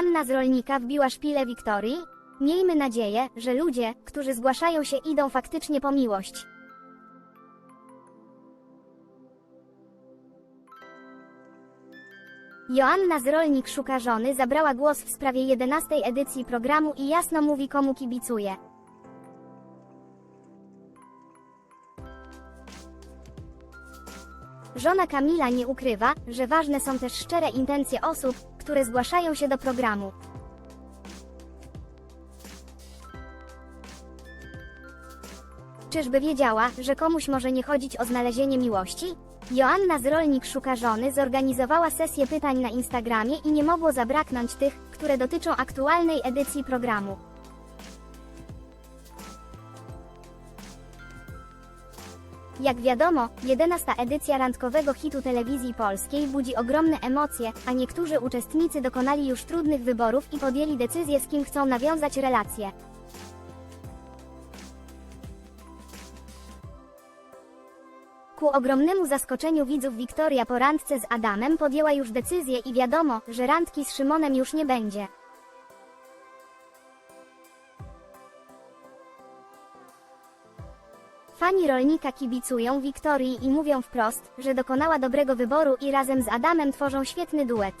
Joanna z rolnika wbiła szpilę Wiktorii? Miejmy nadzieję, że ludzie, którzy zgłaszają się idą faktycznie po miłość. Joanna z Rolnik szuka żony zabrała głos w sprawie 11 edycji programu i jasno mówi komu kibicuje. Żona Kamila nie ukrywa, że ważne są też szczere intencje osób, które zgłaszają się do programu. Czyżby wiedziała, że komuś może nie chodzić o znalezienie miłości? Joanna z Rolnik Szuka Żony zorganizowała sesję pytań na Instagramie i nie mogło zabraknąć tych, które dotyczą aktualnej edycji programu. Jak wiadomo, 11 edycja randkowego hitu telewizji polskiej budzi ogromne emocje, a niektórzy uczestnicy dokonali już trudnych wyborów i podjęli decyzję z kim chcą nawiązać relacje. Ku ogromnemu zaskoczeniu widzów Wiktoria po randce z Adamem podjęła już decyzję i wiadomo, że randki z Szymonem już nie będzie. Fani rolnika kibicują Wiktorii i mówią wprost, że dokonała dobrego wyboru i razem z Adamem tworzą świetny duet.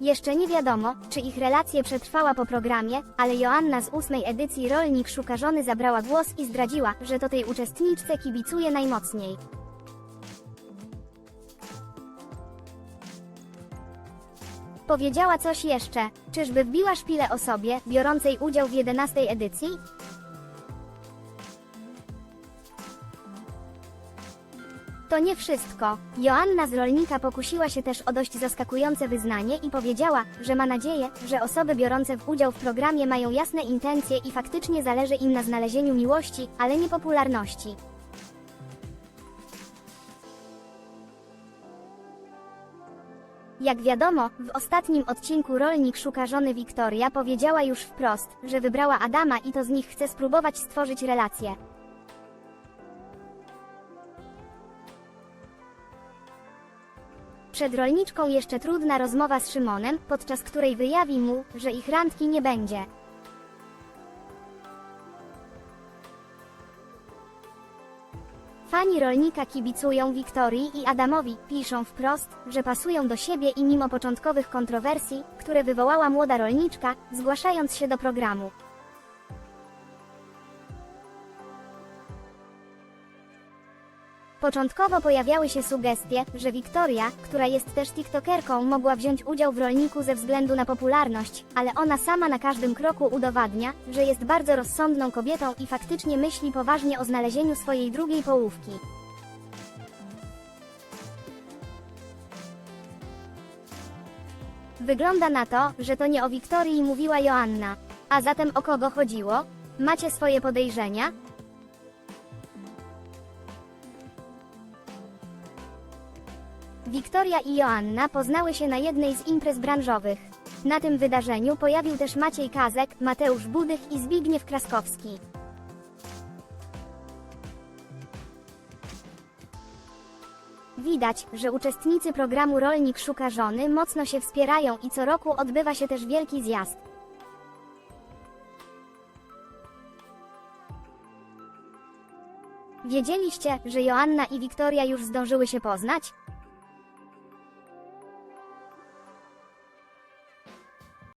Jeszcze nie wiadomo, czy ich relacja przetrwała po programie, ale Joanna z ósmej edycji Rolnik Szuka Żony zabrała głos i zdradziła, że to tej uczestniczce kibicuje najmocniej. Powiedziała coś jeszcze, czyżby wbiła szpilę osobie, biorącej udział w 11 edycji? To nie wszystko. Joanna z Rolnika pokusiła się też o dość zaskakujące wyznanie i powiedziała, że ma nadzieję, że osoby biorące w udział w programie mają jasne intencje i faktycznie zależy im na znalezieniu miłości, ale nie popularności. Jak wiadomo, w ostatnim odcinku rolnik szuka żony Wiktoria powiedziała już wprost, że wybrała Adama i to z nich chce spróbować stworzyć relację. Przed rolniczką jeszcze trudna rozmowa z Szymonem, podczas której wyjawi mu, że ich randki nie będzie. Fani rolnika kibicują Wiktorii i Adamowi, piszą wprost, że pasują do siebie i mimo początkowych kontrowersji, które wywołała młoda rolniczka, zgłaszając się do programu. Początkowo pojawiały się sugestie, że Wiktoria, która jest też TikTokerką, mogła wziąć udział w rolniku ze względu na popularność, ale ona sama na każdym kroku udowadnia, że jest bardzo rozsądną kobietą i faktycznie myśli poważnie o znalezieniu swojej drugiej połówki. Wygląda na to, że to nie o Wiktorii mówiła Joanna. A zatem o kogo chodziło? Macie swoje podejrzenia? Wiktoria i Joanna poznały się na jednej z imprez branżowych. Na tym wydarzeniu pojawił też Maciej Kazek, Mateusz Budych i Zbigniew Kraskowski. Widać, że uczestnicy programu Rolnik Szuka Żony mocno się wspierają i co roku odbywa się też wielki zjazd. Wiedzieliście, że Joanna i Wiktoria już zdążyły się poznać?